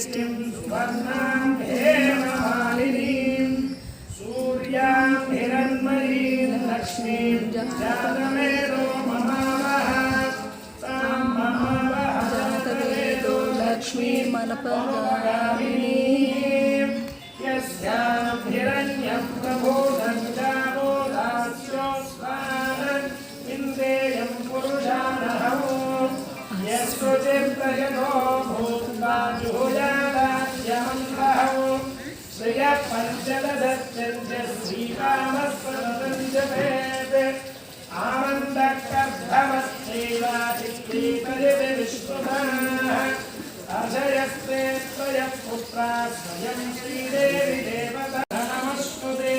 Vishnim Subhadnam Devahalinim Suryam Hiranmarim Lakshmim Jadamedo Mahavahat श्रुतिर्प्रयतो भूताजुहुजादान्यमङ्गहौ श्रियः पञ्चदशत्यञ्च श्रीरामस्वतञ्चते आनन्दकर्धमश्चैवाचित्रीपरिति विश्वभाः अजयस्ते त्वयः पुत्रा स्वयं श्रीदेवि देवता नमस्तुते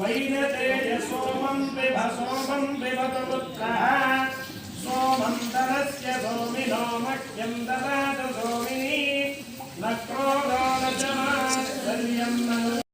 वैनतेजसोमं विभसोमं विभतपुत्रः ददातु सोमिनी न क्रोधो न च मा